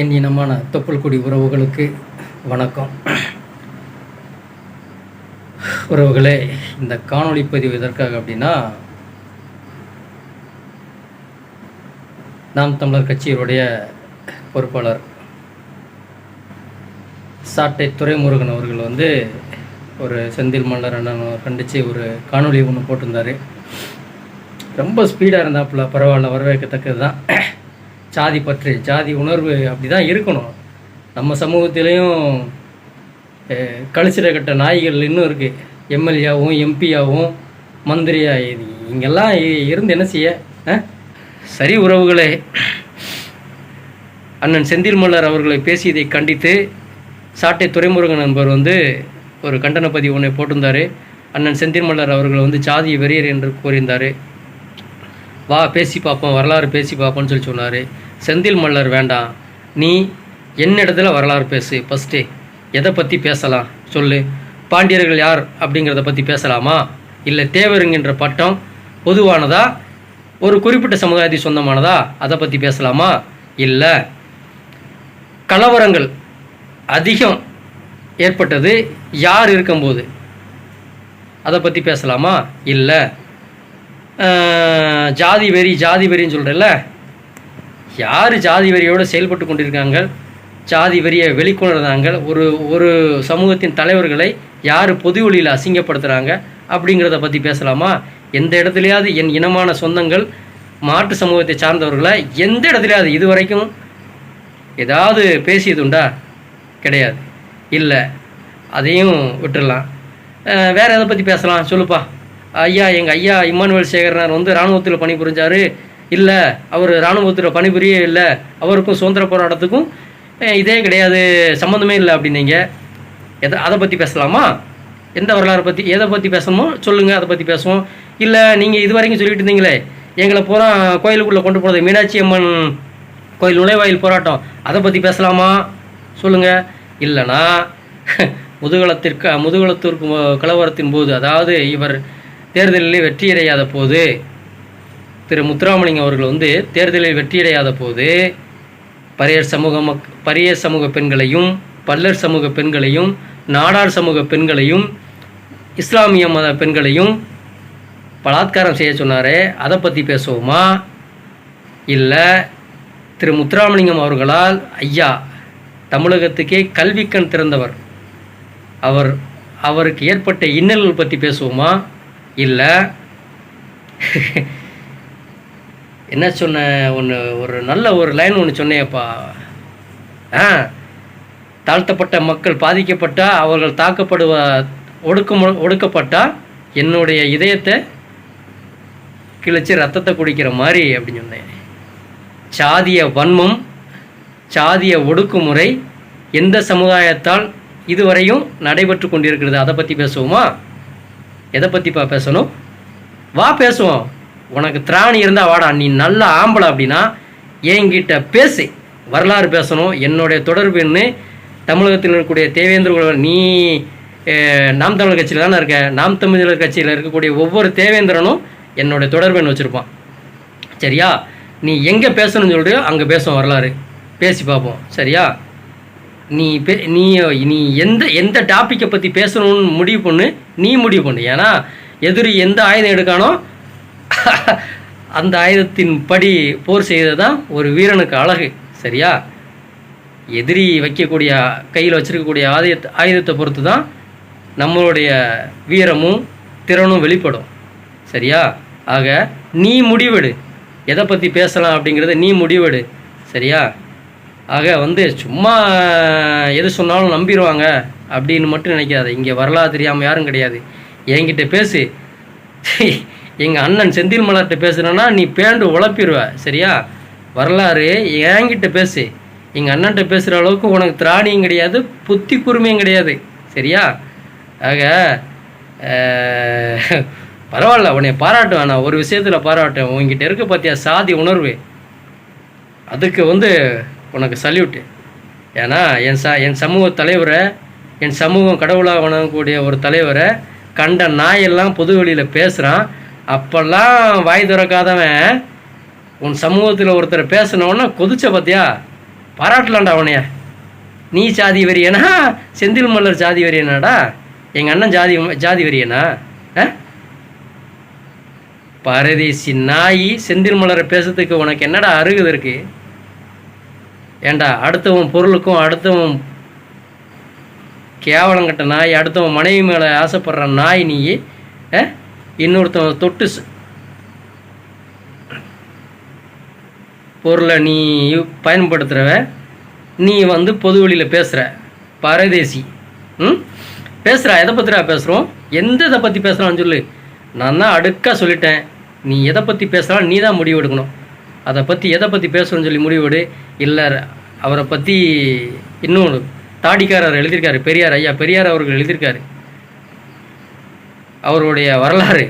என் இனமான தொப்புள்குடி உறவுகளுக்கு வணக்கம். உறவுகளே இந்த காணொளி பதிவு எதற்காக அப்படின்னா நாம் தமிழர் கட்சியினுடைய பொறுப்பாளர் சாட்டை துரைமுருகன் அவர்கள் வந்து ஒரு செந்தில் மல்லர் அண்ணன் கண்டித்து ஒரு காணொளி ஒன்று போட்டிருந்தார். ரொம்ப ஸ்பீடாக இருந்தாப்புல பரவாயில்ல வரவேற்கத்தக்கது தான் ஜாதி பற்று ஜாதி உணர்வு அப்படி தான் இருக்கணும். நம்ம சமூகத்திலையும் கழிச்சிட கட்ட நாய்கள் இன்னும் இருக்குது எம்எல்ஏவும் எம்பியாகவும் மந்திரியா இங்கெல்லாம் இருந்து என்ன செய்ய? ஆ? சரி உறவுகளே. அண்ணன் செந்தில் மல்லர் அவர்களை பேசியதை கண்டித்து சாட்டை துரைமுருகன் நண்பர் வந்து ஒரு கண்டன பதிவு ஒன்றை போட்டிருந்தார். அண்ணன் செந்தில் மல்லர் அவர்கள் வந்து ஜாதி வெறியர் என்று கூறியிருந்தார். வா பேசி பார்ப்போம் வரலாறு பேசி பார்ப்போம்னு சொல்லி சொன்னார். செந்தில் மல்லர் வேண்டாம். நீ என்னிடத்துல வரலாறு பேசு ஃபஸ்ட்டு எதை பற்றி பேசலாம்? சொல்லு. பாண்டியர்கள் யார் அப்படிங்கிறத பற்றி பேசலாமா? இல்லை தேவருங்கின்ற பட்டம் பொதுவானதா? ஒரு குறிப்பிட்ட சமுதாயத்துக்கு சொந்தமானதா? அதை பற்றி பேசலாமா? இல்லை. கலவரங்கள் அதிகம் ஏற்பட்டது யார் இருக்கும்போது? அதை பற்றி பேசலாமா? இல்லை. ஜாதி வெறி ஜாதி வெறின்னு சொல்கிறல்ல யார் ஜாதி வரியோடு செயல்பட்டு கொண்டிருக்காங்க? ஜாதி வரியை வெளிக்கொணர்ந்தாங்க ஒரு ஒரு சமூகத்தின் தலைவர்களை யார் பொது வழியில் அசிங்கப்படுத்துகிறாங்க அப்படிங்கிறத பற்றி பேசலாமா? எந்த இடத்துலையாவது என் இனமான சொந்தங்கள் மாற்று சமூகத்தை சார்ந்தவர்களை எந்த இடத்துலையாவது இது வரைக்கும் ஏதாவது பேசியதுண்டா கிடையாது. இல்லை. அதையும் விட்டுடலாம் வேறு வேற எதை பற்றி பேசலாம்? சொல்லுப்பா. ஐயா எங்கள் ஐயா இம்மானுவேல் சேகரனார் வந்து இராணுவத்தில் பணிபுரிஞ்சார். இல்லை அவர் இராணுவத்தில் பணிபுரிய இல்லை அவருக்கும் சுதந்திர போராட்டத்துக்கும் இதே கிடையாது சம்மந்தமே இல்லை அப்படின்னீங்க. எதை அதை பற்றி பேசலாமா? எந்த வரலாறு பற்றி எதை பற்றி பேசணுமோ சொல்லுங்கள் அதை பற்றி பேசுவோம். இல்லை நீங்கள் இது வரைக்கும் சொல்லிட்டு இருந்தீங்களே எங்களை பூரா கோயிலுக்குள்ளே கொண்டு போகிறது மீனாட்சி அம்மன் கோயில் நுழைவாயில் போராட்டம். அதை பற்றி பேசலாமா? சொல்லுங்கள் இல்லைனா முதுகலத்திற்கு முதுகலத்திற்கு கலவரத்தின் போது அதாவது இவர் தேர்தலில் வெற்றியடையாத போது திரு முத்துராமலிங்கம் அவர்கள் வந்து தேர்தலில் வெற்றியடையாத போது பரியர் சமூக மக் பரியர் சமூக பெண்களையும் பல்லர் சமூக பெண்களையும் நாடார் சமூக பெண்களையும் இஸ்லாமிய மத பெண்களையும் பலாத்காரம் செய்ய சொன்னாரே அதை பற்றி பேசுவோமா? இல்லை திரு முத்துராமலிங்கம் அவர்களால் ஐயா தமிழகத்துக்கே கல்விக்கண் திறந்தவர். அவர் அவருக்கு ஏற்பட்ட இன்னல்கள் பற்றி பேசுவோமா? இல்லை. என்ன சொன்ன ஒன்று ஒரு நல்ல ஒரு லைன் ஒன்று சொன்னேப்பா ஆ தாழ்த்தப்பட்ட மக்கள் பாதிக்கப்பட்டால் அவர்கள் தாக்கப்படுவ ஒடுக்க ஒடுக்கப்பட்டால் என்னுடைய இதயத்தை கிழிச்சு ரத்தத்தை குடிக்கிற மாதிரி அப்படின்னு சொன்னேன். சாதிய வன்மம் சாதிய ஒடுக்குமுறை எந்த சமுதாயத்தால் இதுவரையும் நடைபெற்று கொண்டிருக்கிறது? அதை பற்றி பேசுவோமா? எதை பற்றிப்பா பேசணும்? வா பேசுவோம். உனக்கு திராணி இருந்தால் வாடா நீ நல்ல ஆம்பளை அப்படின்னா என்கிட்ட பேசு. வரலாறு பேசணும். என்னுடைய தொடர்பு என்ன? தமிழகத்தில் இருக்கக்கூடிய தேவேந்திர நீ நாம் தமிழர் கட்சியில் தானே இருக்க? நாம் தமிழர் கட்சியில் இருக்கக்கூடிய ஒவ்வொரு தேவேந்திரனும் என்னுடைய தொடர்பு எண் வச்சுருப்பான். சரியா? நீ எங்கே பேசணும்னு சொல்லிட்டு அங்கே பேசுவோம் வரலாறு. பேசி பார்ப்போம். சரியா? நீ பே நீ நீ எந்த எந்த டாப்பிக்கை பற்றி பேசணும்னு முடிவு பண்ணு. நீ முடிவு பண்ணு. ஏன்னா எதிரி எந்த ஆயுதம் எடுக்கானோ அந்த ஆயுதத்தின் படி போர் செய்தது தான் ஒரு வீரனுக்கு அழகு சரியா? எதிரி வைக்கக்கூடிய கையில் வச்சிருக்கக்கூடிய ஆயுத ஆயுதத்தை பொறுத்து தான் நம்மளுடைய வீரமும் திறனும் வெளிப்படும் சரியா? ஆக நீ முடிவெடு. எதை பற்றி பேசலாம் அப்படிங்கிறத நீ முடிவெடு சரியா? ஆக வந்து சும்மா எது சொன்னாலும் நம்பிடுவாங்க அப்படின்னு மட்டும் நினைக்காத. இங்கே வரலாறு தெரியாமல் யாரும் கிடையாது. என்கிட்ட பேசு. எங்கள் அண்ணன் செந்தில் மலர்கிட்ட பேசுகிறேன்னா நீ பேண்டு உழப்பிடுவ சரியா? வரலாறு என்கிட்ட பேசு. எங்கள் அண்ணன்ட்ட பேசுகிற அளவுக்கு உனக்கு திராணியும் கிடையாது புத்தி குருமையும் கிடையாது. சரியா? ஆக பரவாயில்ல உன்னை பாராட்டுவேன். நான் ஒரு விஷயத்தில் பாராட்டுவேன். உங்ககிட்ட இருக்க பார்த்தியா சாதி உணர்வு? அதுக்கு வந்து உனக்கு சல்யூட்டு ஏன்னா என் ச என் சமூக தலைவரை என் சமூகம் கடவுளாக வணங்கக்கூடிய ஒரு தலைவரை கண்ட நாயெல்லாம் பொது வெளியில் பேசுகிறான் அப்போல்லாம் வாய் திறக்காதவன் உன் சமூகத்தில் ஒருத்தர் பேசினவொன்னே கொதிச்ச பார்த்தியா பாராட்டலாம்டா அவனைய. நீ ஜாதி வெறியனா? செந்தில் மல்லர் ஜாதி வெறியனாடா? எங்கள் அண்ணன் ஜாதி ஜாதி வெறியனா? ஆ? பரதேசி நாய் செந்தில் மலரை பேசுறதுக்கு உனக்கு என்னடா அருகுது இருக்கு? ஏண்டா அடுத்தவன் பொருளுக்கும் அடுத்தவன் கேவலங்கட்ட நாய் அடுத்தவன் மனைவி மேலே ஆசைப்படுற நாய் நீ ஆ? இன்னொருத்தவன் தொட்டு பொருளை நீ பயன்படுத்துகிறவ நீ வந்து பொது வழியில் பேசுகிற பரதேசி. ம்? பேசுகிறா எதை பற்றிரா பேசுகிறோம் எந்த இதை பற்றி பேசுகிறான்னு சொல்லு. நான் தான் அடுக்காக சொல்லிட்டேன். நீ எதை பற்றி பேசுகிறாலும் நீ தான் முடிவு எடுக்கணும். அதை பற்றி எதை பற்றி பேசணும்னு சொல்லி முடிவெடு இல்லை அவரை பற்றி இன்னொன்று தாடிக்காரர் எழுதியிருக்காரு பெரியார் ஐயா. பெரியார் அவர்கள் எழுதியிருக்காரு. அவருடைய வரலாறு.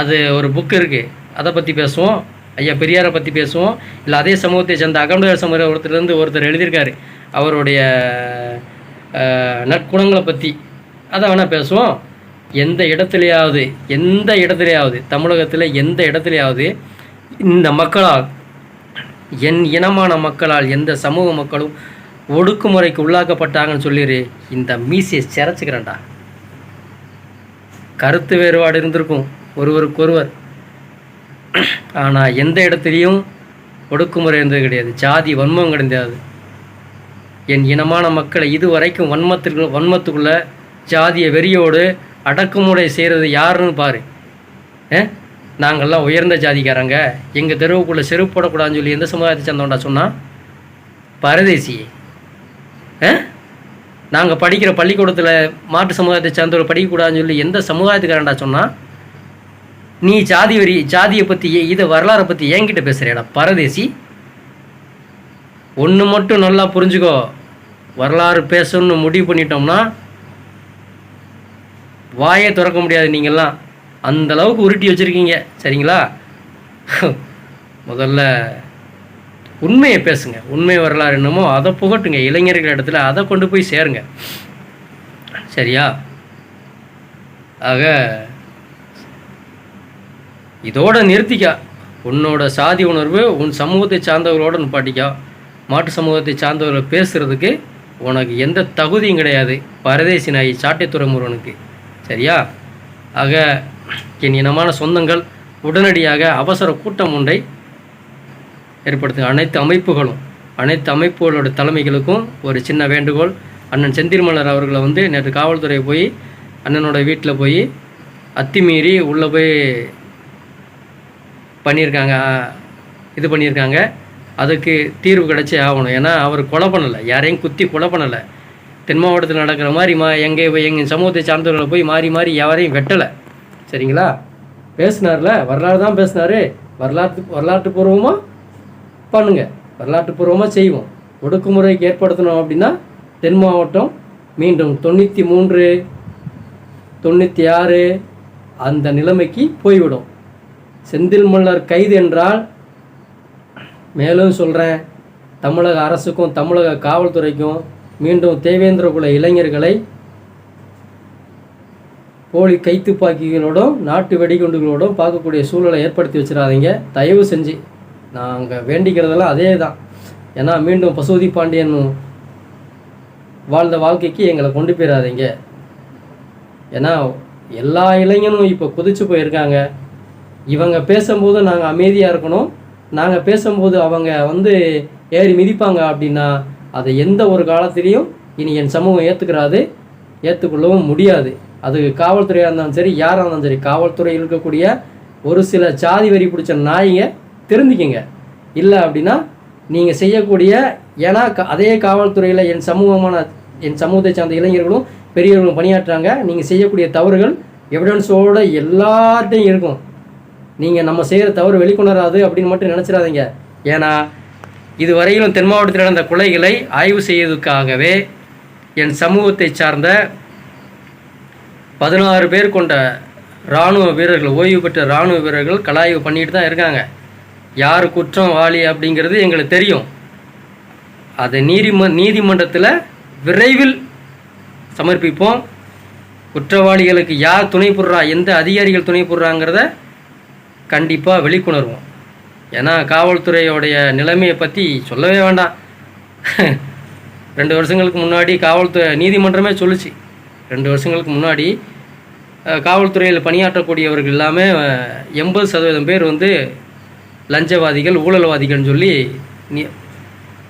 அது ஒரு புக் இருக்குது அதை பற்றி பேசுவோம். ஐயா பெரியாரை பற்றி பேசுவோம். இல்லை அதே சமூகத்தை சேர்ந்த அகமது சமூக ஒருத்தர்லேருந்து ஒருத்தர் எழுதியிருக்காரு. அவருடைய நற்குணங்களை பற்றி அதை வேணால் பேசுவோம். எந்த இடத்துலையாவது எந்த இடத்துலையாவது தமிழகத்தில் எந்த இடத்துலையாவது இந்த மக்களால் என் இனமான மக்களால் எந்த சமூக மக்களும் ஒடுக்குமுறைக்கு உள்ளாக்கப்பட்டாங்கன்னு சொல்லிடு இந்த மீசையை சிறச்சிக்கிறேன்டா கருத்து வேறுபாடு இருந்திருக்கும். ஒருவருக்கொருவர். ஆனால் எந்த இடத்துலையும் ஒடுக்குமுறை இருந்தது கிடையாது. ஜாதி வன்மம் கிடையாது. என் இனமான மக்களை இதுவரைக்கும் வன்மத்திற்கு வன்மத்துக்குள்ள ஜாதிய வெறியோடு அடக்குமுறை செய்கிறது யாருன்னு பாரு. நாங்கள்லாம் உயர்ந்த ஜாதிக்காரங்க. எங்கள் தெருவுக்குள்ளே செருப்பு போடக்கூடாதுன்னு சொல்லி எந்த சமுதாயத்தை சேர்ந்தோண்டா சொன்னால் பரதேசி. ஆ நாங்கள் படிக்கிற பள்ளிக்கூடத்தில் மாட்டு சமுதாயத்தை சேர்ந்தவர்கள் படிக்கக்கூடாதுன்னு சொல்லி எந்த சமுதாயத்துக்காரன்டா சொன்னால் நீ ஜாதி வரி ஜாதியை பற்றி இதை வரலாறை பற்றி என்கிட்ட பேசுகிறேடா பரதேசி. ஒன்று மட்டும் நல்லா புரிஞ்சுக்கோ வரலாறு பேசணும்னு முடிவு பண்ணிட்டோம்னா வாயை திறக்க முடியாது நீங்கள்லாம் அந்தளவுக்கு உருட்டி வச்சுருக்கீங்க சரிங்களா? முதல்ல உண்மையை பேசுங்க. உண்மை வரலாறு என்னமோ அதை புகட்டுங்க. இளைஞர்கள் இடத்துல அதை கொண்டு போய் சேருங்க. சரியா? ஆக இதோட நிறுத்திக்கா. உன்னோட சாதி உணர்வு உன் சமூகத்தை சார்ந்தவர்களோட நிப்பாட்டிக்கா. மாட்டு சமூகத்தை சார்ந்தவர்களை பேசுகிறதுக்கு உனக்கு எந்த தகுதியும் கிடையாது. பரதேசி நாய் சாட்டைத்துறை முருகனுக்கு. சரியா? ஆக என் இனமான சொந்தங்கள் உடனடியாக அவசர கூட்டம் ஒன்றை ஏற்படுத்து. அனைத்து அமைப்புகளும் அனைத்து அமைப்புகளோட தலைமைகளுக்கும் ஒரு சின்ன வேண்டுகோள். அண்ணன் செந்தில்மலர் அவர்களை வந்து நேற்று காவல்துறை போய் அண்ணனோட வீட்டில் போய் அத்திமீறி உள்ளே போய் பண்ணியிருக்காங்க. இது பண்ணியிருக்காங்க. அதுக்கு தீர்வு கிடைச்சே ஆகணும். ஏன்னா அவர் கொலை பண்ணலை. யாரையும் குத்தி கொலை பண்ணலை. தென் மாவட்டத்தில் நடக்கிற மாதிரி மா எங்கே எங்கள் சமூகத்தை சார்ந்தவர்களை போய் மாறி மாறி யாரையும் வெட்டலை. சரிங்களா? பேசினார்ல? வரலாறு தான் பேசினார். வரலாற்று வரலாற்று பூர்வமாக பண்ணுங்க. வரலாற்று பூர்வமாக செய்வோம். ஒடுக்குமுறைக்கு ஏற்படுத்தணும் அப்படின்னா தென் மாவட்டம் மீண்டும் தொண்ணூற்றி மூன்று தொண்ணூற்றி ஆறு அந்த நிலைமைக்கு போய்விடும். செந்தில் மல்லர் கைது என்றால் மேலும் சொல்கிறேன் தமிழக அரசுக்கும் தமிழக காவல்துறைக்கும் மீண்டும் தேவேந்திர குல இளைஞர்களை போலி கைத்துப்பாக்கிகளோடும் நாட்டு வெடிகுண்டுகளோடும் பார்க்கக்கூடிய சூழலை ஏற்படுத்தி வச்சிடாதீங்க. தயவு செஞ்சு நாங்கள் வேண்டிக்கிறதெல்லாம் அதே தான் ஏன்னா மீண்டும் பசுபதி பாண்டியன் வாழ்ந்த வாழ்க்கைக்கு எங்களை கொண்டு போயிடாதீங்க ஏன்னா எல்லா இளைஞனும் இப்போ குதிச்சு போயிருக்காங்க. இவங்க பேசும்போது நாங்கள் அமைதியாக இருக்கணும். நாங்கள் பேசும்போது அவங்க வந்து ஏறி மிதிப்பாங்க அப்படின்னா அதை எந்த ஒரு காலத்திலையும் இனி என் சமூகம் ஏற்றுக்கிறாது ஏற்றுக்கொள்ளவும் முடியாது. அது காவல்துறையாக இருந்தாலும் சரி யாராக இருந்தாலும் சரி காவல்துறையில் இருக்கக்கூடிய ஒரு சில சாதி வரி பிடிச்ச நாய்ங்க திருந்திக்கங்க இல்லை அப்படின்னா நீங்கள் செய்யக்கூடிய ஏன்னா க- அதே காவல்துறையில் என் சமூகமான என் சமூகத்தை சார்ந்த இளைஞர்களும் பெரியவர்களும் பணியாற்றுறாங்க நீங்கள் செய்யக்கூடிய தவறுகள் எவிடன்ஸோடு எல்லார்ட்டையும் இருக்கும். நீங்கள் நம்ம செய்கிற தவறு வெளிக்கொணராது அப்படின்னு மட்டும் நினச்சிடாதீங்க. ஏன்னா இதுவரையிலும் தென் மாவட்டத்தில் நடந்த கொலைகளை ஆய்வு செய்வதற்காகவே என் சமூகத்தை சார்ந்த பதினாறு பேர் கொண்ட இராணுவ வீரர்கள் ஓய்வு பெற்ற இராணுவ வீரர்கள் கலாய்வு பண்ணிட்டு தான் இருக்காங்க. யார் குற்றம் வாளி அப்படிங்கிறது எங்களுக்கு தெரியும். அதை நீதிம நீதிமன்றத்தில் விரைவில் சமர்ப்பிப்போம். குற்றவாளிகளுக்கு யார் துணை புடுறா எந்த அதிகாரிகள் துணை புடுறாங்கிறத கண்டிப்பாக வெளிக்கொணர்வோம். ஏன்னா காவல்துறையோடைய நிலைமையை பற்றி சொல்லவே வேண்டாம். ரெண்டு வருஷங்களுக்கு முன்னாடி காவல்துறை நீதிமன்றமே சொல்லுச்சு. ரெண்டு வருஷங்களுக்கு முன்னாடி காவல்துறையில் பணியாற்றக்கூடியவர்கள் எல்லாமே எண்பது சதவீதம் பேர் வந்து லஞ்சவாதிகள் ஊழல்வாதிகள்னு சொல்லி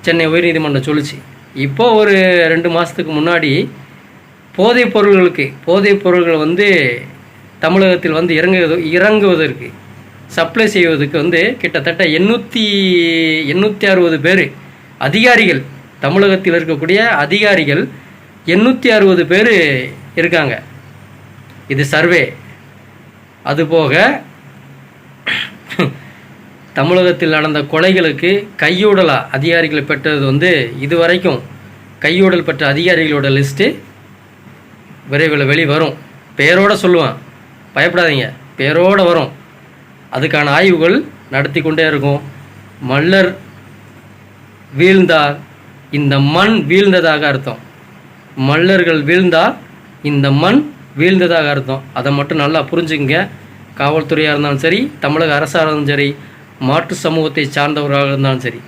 சென்னை உயர்நீதிமன்றம் சொல்லுச்சு. இப்போ ஒரு ரெண்டு மாதத்துக்கு முன்னாடி போதைப் பொருள்களுக்கு போதைப் பொருள்கள் வந்து தமிழகத்தில் வந்து இறங்குவது இறங்குவதற்கு சப்ளை செய்வதற்கு வந்து கிட்டத்தட்ட எண்ணூற்றி எண்ணூற்றி அறுபது பேர் அதிகாரிகள் தமிழகத்தில் இருக்கக்கூடிய அதிகாரிகள் எண்ணூற்றி அறுபது பேர் இருக்காங்க. இது சர்வே. அதுபோக தமிழகத்தில் நடந்த கொலைகளுக்கு கையூடலா அதிகாரிகளை பெற்றது வந்து இதுவரைக்கும் கையூடல் பெற்ற அதிகாரிகளோட லிஸ்ட்டு விரைவில் வெளி வரும் பேரோட சொல்லுவான். பயப்படாதீங்க. பேரோடு வரும். அதுக்கான ஆய்வுகள் நடத்தி கொண்டே இருக்கும். மல்லர் வீழ்ந்தால் இந்த மண் வீழ்ந்ததாக அர்த்தம். மல்லர்கள் வீழ்ந்தால் இந்த மண் வீழ்ந்ததாக அர்த்தம். அதை மட்டும் நல்லா புரிஞ்சுங்க காவல்துறையாக இருந்தாலும் சரி தமிழக அரசாக இருந்தாலும் சரி மாற்று சமூகத்தை சார்ந்தவராக இருந்தாலும் சரி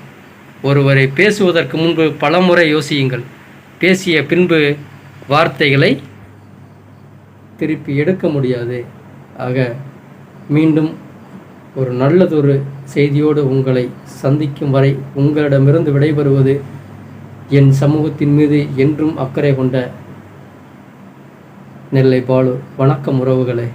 ஒருவரை பேசுவதற்கு முன்பு பலமுறை யோசியுங்கள். பேசிய பின்பு வார்த்தைகளை திருப்பி எடுக்க முடியாது. ஆக மீண்டும் ஒரு நல்லதொரு செய்தியோடு உங்களை சந்திக்கும் வரை உங்களிடமிருந்து விடைபெறுவது என் சமூகத்தின் மீது என்றும் அக்கறை கொண்ட நெல்லை பாலு. வணக்கம் உறவுகளே.